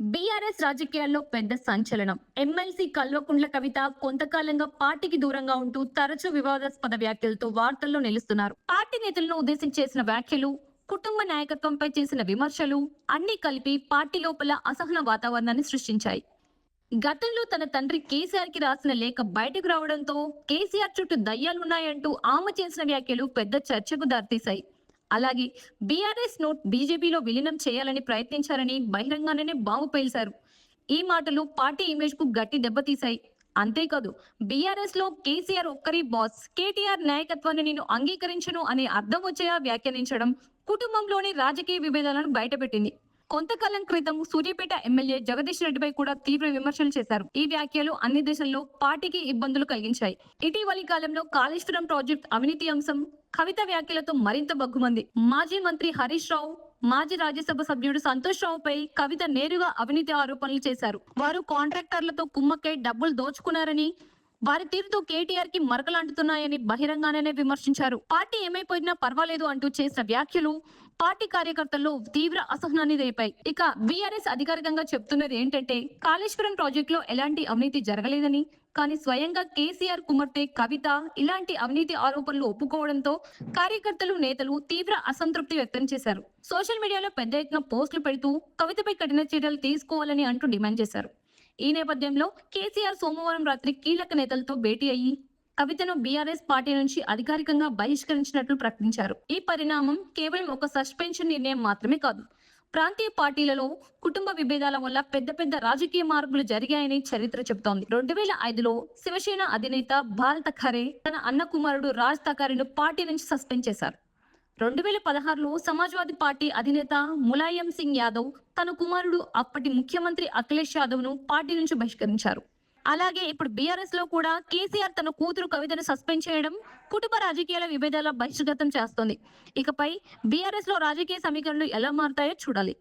BRS రాజకీయాల్లో పెద్ద సంచలనం. ఎమ్మెల్సీ కల్వకుంట్ల కవిత కొంతకాలంగా పార్టీకి దూరంగా ఉంటూ తరచూ వివాదాస్పద వ్యాఖ్యలతో వార్తల్లో నిలుస్తున్నారు. పార్టీ నేతలను ఉద్దేశించి చేసిన వ్యాఖ్యలు కుటుంబ నాయకత్వంపై చేసిన విమర్శలు అన్ని కలిపి పార్టీ లోపల అసహన వాతావరణాన్ని సృష్టించాయి. గతంలో తన తండ్రి కేసీఆర్కి రాసిన లేఖ బయటకు రావడంతో కేసీఆర్ చుట్టూ దయ్యాలున్నాయంటూ ఆమె చేసిన వ్యాఖ్యలు పెద్ద చర్చకు దారితీశాయి. అలాగే బీఆర్ఎస్ నోట్ బీజేపీలో విలీనం చేయాలని ప్రయత్నించారని బహిరంగానే బాంబు పేల్చారు. ఈ మాటలు పార్టీ ఇమేజ్కు గట్టి దెబ్బతీశాయి అంతేకాదు బీఆర్ఎస్లో కేసీఆర్ ఒక్కరి బాస్ కేటీఆర్ నాయకత్వాన్ని నేను అంగీకరించను అనే అర్థం వచ్చేలా వ్యాఖ్యానించడం కుటుంబంలోని రాజకీయ విభేదాలను బయటపెట్టింది. కొంతకాలం క్రితం సూర్యాపేట ఎమ్మెల్యే జగదీష్ రెడ్డిపై కూడా తీవ్ర విమర్శలు చేశారు. ఈ వ్యాఖ్యలు అన్ని దేశాల్లో పార్టీకి ఇబ్బందులు కలిగించాయి. ఇటీవలి కాలంలో కాళేశ్వరం ప్రాజెక్ట్ అవినీతి అంశం కవిత వ్యాఖ్యలతో మరింత బగ్గుమంది. మాజీ మంత్రి హరీష్ రావు మాజీ రాజ్యసభ సభ్యుడు సంతోష్ రావుపై కవిత నేరుగా అవినీతి ఆరోపణలు చేశారు. వారు కాంట్రాక్టర్లతో కుమ్మక్కై డబ్బులు దోచుకున్నారని వారి తీరుతో కేటీఆర్కి మరకలంటుతున్నాయని బహిరంగానే విమర్శించారు. పార్టీ ఏమైపోయినా పర్వాలేదు అంటూ చేసిన వ్యాఖ్యలు పార్టీ కార్యకర్తల్లో తీవ్ర అసహనాన్ని రేపాయి. ఇక బీఆర్ఎస్ అధికారికంగా చెప్తున్నది ఏంటంటే కాళేశ్వరం ప్రాజెక్టులో ఎలాంటి అవినీతి జరగలేదని కానీ స్వయంగా కేసీఆర్ కుమార్తె కవిత ఇలాంటి అవినీతి ఆరోపణలు ఒప్పుకోవడంతో కార్యకర్తలు నేతలు తీవ్ర అసంతృప్తి వ్యక్తం చేశారు. సోషల్ మీడియాలో పెద్ద ఎత్తున పోస్టులు పెడుతూ కవితపై కఠిన చర్యలు తీసుకోవాలని అంటూ డిమాండ్ చేశారు. ఈ నేపథ్యంలో కేసీఆర్ సోమవారం రాత్రి కీలక నేతలతో భేటీ అయ్యి కవితను బీఆర్ఎస్ పార్టీ నుంచి అధికారికంగా బహిష్కరించినట్లు ప్రకటించారు. ఈ పరిణామం కేవలం ఒక సస్పెన్షన్ నిర్ణయం మాత్రమే కాదు ప్రాంతీయ పార్టీలలో కుటుంబ విభేదాల వల్ల పెద్ద పెద్ద రాజకీయ మార్పులు జరిగాయని చరిత్ర చెబుతోంది రెండు వేల ఐదులో శివసేన అధినేత బాల్ తఖరే తన అన్న కుమారుడు రాజ్ తఖారేను పార్టీ నుంచి సస్పెండ్ చేశారు. రెండు వేల పదహారులో సమాజ్వాదీ పార్టీ అధినేత ములాయం సింగ్ యాదవ్ తన కుమారుడు అప్పటి ముఖ్యమంత్రి అఖిలేష్ యాదవ్ను పార్టీ నుంచి బహిష్కరించారు. అలాగే ఇప్పుడు బీఆర్ఎస్లో కూడా కేసీఆర్ తన కూతురు కవితను సస్పెండ్ చేయడం కుటుంబ రాజకీయాల విభేదాల బహిష్గతం చేస్తోంది. ఇకపై బీఆర్ఎస్లో రాజకీయ సమీకరణలు ఎలా మారుతాయో చూడాలి.